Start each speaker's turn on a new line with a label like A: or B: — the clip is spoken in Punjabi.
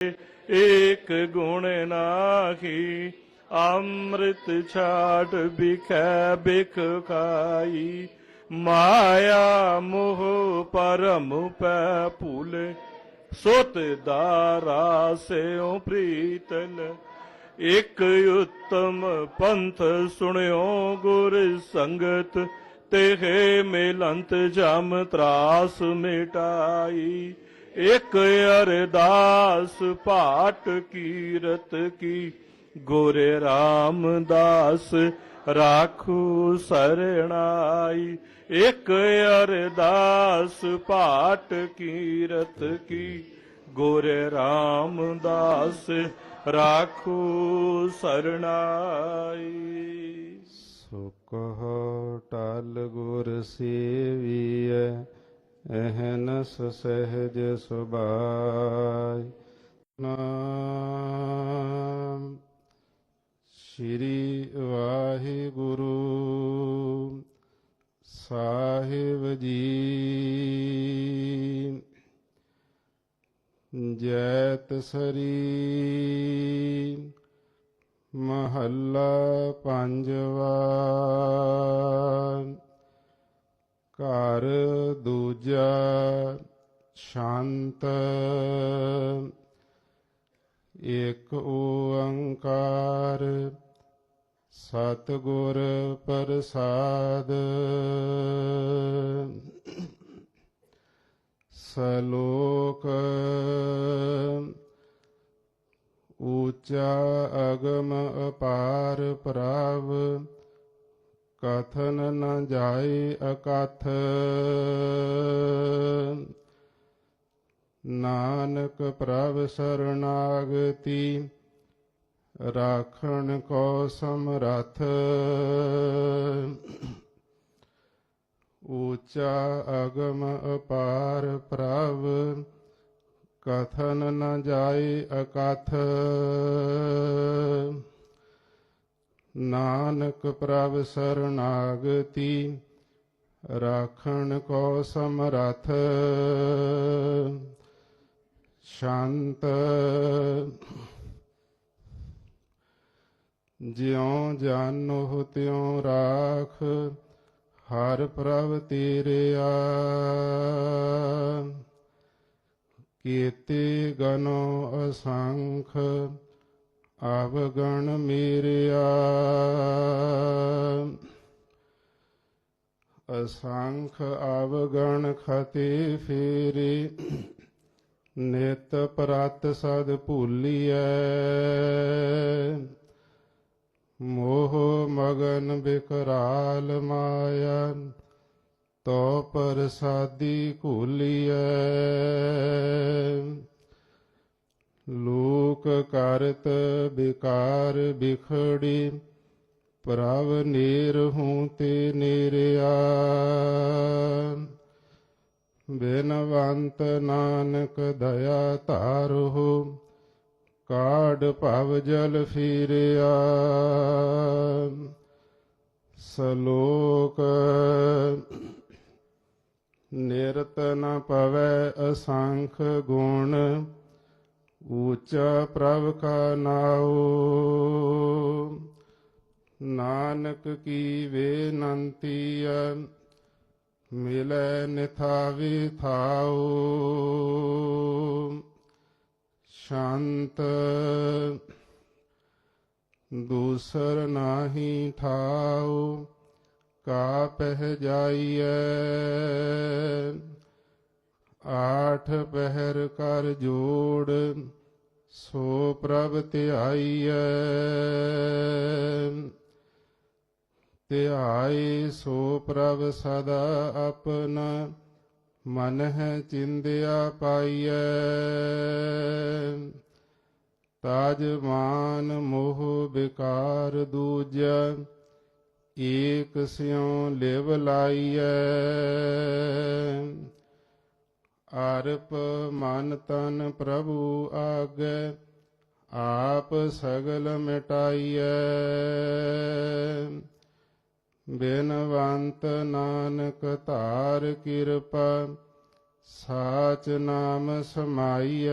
A: ਏਕ ਗੁਣ ਨਾਹੀ, ਅੰਮ੍ਰਿਤ ਛਾਟ ਬਿਖੈ ਬਿਖ ਖਾਈ। ਮਾਇਆ ਮੋਹ ਪਰਮ ਪੈ ਭੂਲੇ, ਸੋਤ ਦਾਰਾ ਸਿਉ ਪ੍ਰੀਤਲ। ਇਕ ਉਤਮ ਪੰਥ ਸੁਣਿਓ ਗੁਰ ਸੰਗਤ ਤੇਹੇ ਮਿਲੰਤ ਜਮ ਤਰਾਸ ਮਿਟਾਈ। ਇਕ ਅਰਦਾਸ ਪਾਟ ਕੀਰਤ ਕੀ, ਗੋਰੇ ਰਾਮਦਾਸ ਰਾਖੂ ਸਰਣਾਈ। ਇਕ ਅਰਦਾਸ ਪਾਟ ਕੀਰਤ ਕੀ, ਗੋਰੇ ਰਾਮਦਾਸ ਰਾਖੂ ਸਰਣਾਈ।
B: ਸੋ ਕਹੋ ਟਲ ਗੁਰ ਸੇਵੀਐ ਅਹਨਸ ਸਹਿਜ ਸੁਭਾਈ ਨਾਮ ਸ਼੍ਰੀ ਵਾਹਿਗੁਰੂ ਸਾਹਿਬ ਜੀ। ਜੈਤ ਸਰੀ ਮਹੱਲਾ ਪੰਜਵਾ। ਘਰ ਦੂਜਾ ਸ਼ਾਂਤ। ਏਕ ਓੰਕਾਰ ਸਤਿਗੁਰ ਪ੍ਰਸਾਦ। ਸਲੋਕ ਊਚਾ ਅਗਮ ਅਪਾਰ ਪ੍ਰਭ ਕਥਨ ਨ ਜਾਏ ਅਕਥ ਨਾਨਕ ਪ੍ਰਭ ਸਰਣਾਗਤੀ ਰਾਖਣ ਕੋ ਸਮਰਥ ਊਚਾ ਅਗਮ ਅਪਾਰ ਪ੍ਰਭ ਕਥਨ ਨ ਜਾਏ ਅਕਥ ਨਾਨਕ ਪ੍ਰਭ ਸ਼ਰਨਾਗਤੀ, ਰਾਖਣ ਕੋ ਸਮਰਥ। ਸ਼ਾਂਤ। ਜਿਉ ਜਾਨੋ ਤਿਉ ਰਾਖ, ਹਰ ਪ੍ਰਭ ਤੇਰਿਆ। ਕੀਤੇ ਗਨੋ ਅਸੰਖ ਆਵਗਣ ਮੇਰਿਆ। ਅਸੰਖ ਆਵਗਣ ਖਤੇ ਫੇਰੇ, ਨਿਤ ਪ੍ਰਤ ਸਦ ਭੂਲੀਐ। ਮੋਹ ਮਗਨ ਬਿਕਰਾਲ ਮਾਇਆ ਤੋ ਪ੍ਰਸਾਦੀ ਭੂਲੀਐ ਲੋਕ ਕਰਤ ਬਿਕਾਰ ਬਿਖੜੀ ਪ੍ਰਭ ਨੀਰ ਹੂੰ ਤੇ ਨੀਰਿਆ। ਬਿਨਵੰਤ ਨਾਨਕ ਦਇਆ ਧਾਰੋ ਕਾਢ ਭਵ ਜਲ ਫੀਰਿਆ। ਸਲੋਕ, ਨਿਰਤ ਨ ਪਵੈ ਅਸੰਖ ਗੁਣ ਊਚਾ ਪ੍ਰਭ ਕਾ ਨਾਉ ਨਾਨਕ ਕੀ ਵੇਨੰਤੀਐ ਮਿਲੈ ਨਿਥਾਵੀ ਥਾਉ ਸ਼ਾਂਤ ਦੂਸਰ ਨਾਹੀ ਠਾਉ ਕਾ ਪਹਿ ਜਾਈਐ ਆਠ ਪਹਿਰ ਕਰ ਜੋੜ, ਸੋ ਪ੍ਰਭ ਧਿਆਈਐ। ਧਿਆਏ ਸੋ ਪ੍ਰਭ ਸਦਾ ਆਪਣਾ ਮਨ ਹੈ ਚਿੰਦਿਆ ਪਾਈਐ। ਤਾਜ ਮਾਨ ਮੋਹ ਵਿਕਾਰ ਦੂਜਾ, ਏਕ ਸਿਉ ਲਿਵ ਲਾਈਐ। ਆਰਪ ਮਨ ਤਨ ਪ੍ਰਭੂ ਆਗੇ, ਆਪ ਸਗਲ ਮਿਟਾਈਐ। ਬਿਨਵੰਤ ਨਾਨਕ ਧਾਰ ਕਿਰਪਾ, ਸਾਚ ਨਾਮ ਸਮਾਈਐ।